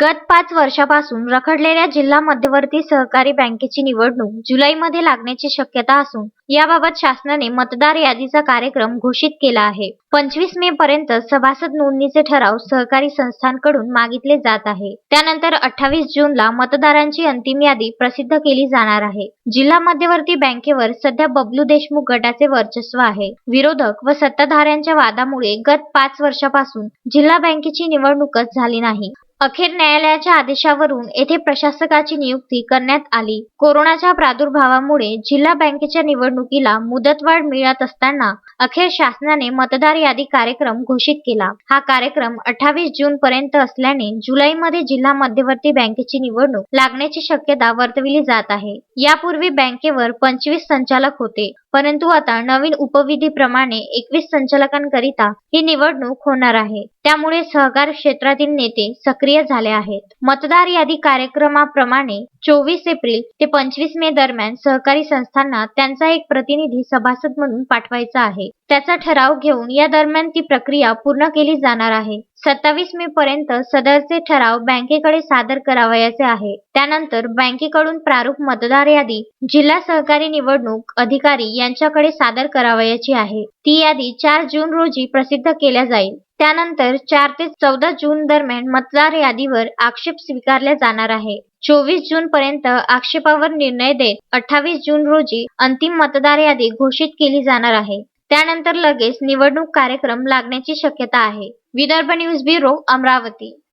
गत पाच वर्षापासून रखडलेल्या जिल्हा मध्यवर्ती सहकारी बँकेची निवडणूक जुलैमध्ये लागण्याची शक्यता असून याबाबत शासनाने मतदार यादीचा कार्यक्रम घोषित केला आहे. पंचवीस मे पर्यंत सभासद नोंदणीचे ठराव सहकारी संस्थांकडून मागितले जात आहे. त्यानंतर अठ्ठावीस जूनला मतदारांची अंतिम यादी प्रसिद्ध केली जाणार आहे. जिल्हा मध्यवर्ती बँकेवर सध्या बबलू देशमुख गटाचे वर्चस्व आहे. विरोधक व सत्ताधाऱ्यांच्या वादामुळे गत पाच वर्षापासून जिल्हा बँकेची निवडणूकच झाली नाही. अखेर न्यायालयाच्या आदेशावरून येथे प्रशासकाची नियुक्ती करण्यात आली. कोरोनाच्या प्रादुर्भावामुळे जिल्हा बँकेच्या निवडणुकीला मुदतवाढ मिळत असताना अखेर शासनाने मतदार यादी कार्यक्रम घोषित केला. हा कार्यक्रम अठ्ठावीस जून पर्यंत असल्याने जुलैमध्ये जिल्हा मध्यवर्ती बँकेची निवडणूक लागण्याची शक्यता वर्तविली जात आहे. यापूर्वी बँकेवर पंचवीस संचालक होते. परंतु आता नवीन उपविधीप्रमाणे एकवीस संचालकांकरिता ही निवडणूक होणार आहे. त्यामुळे सहकार क्षेत्रातील नेते सक्रिय झाले आहेत. मतदार यादी कार्यक्रमाप्रमाणे चोवीस एप्रिल ते पंचवीस मे दरम्यान सहकारी संस्थांना त्यांचा एक प्रतिनिधी सभासद म्हणून पाठवायचा आहे. त्याचा ठराव घेऊन या दरम्यान ती प्रक्रिया पूर्ण केली जाणार आहे. सत्तावीस मे पर्यंत सदरचे ठराव बँकेकडे सादर करावयाचे आहे. त्यानंतर बँकेकडून प्रारूप मतदार यादी जिल्हा सहकारी निवडणूक अधिकारी यांच्याकडे सादर करावयाची आहे. ती यादी चार जून रोजी प्रसिद्ध केल्या जाईल. त्यानंतर चार ते चौदा जून दरम्यान मतदार यादीवर आक्षेप स्वीकारला जाणार आहे. चोवीस जून पर्यंत आक्षेपावर निर्णय देत अठ्ठावीस जून रोजी अंतिम मतदार यादी घोषित केली जाणार आहे. त्यानंतर लगेच निवडणूक कार्यक्रम लागण्याची शक्यता आहे. Vidarbha news bureau Amravati.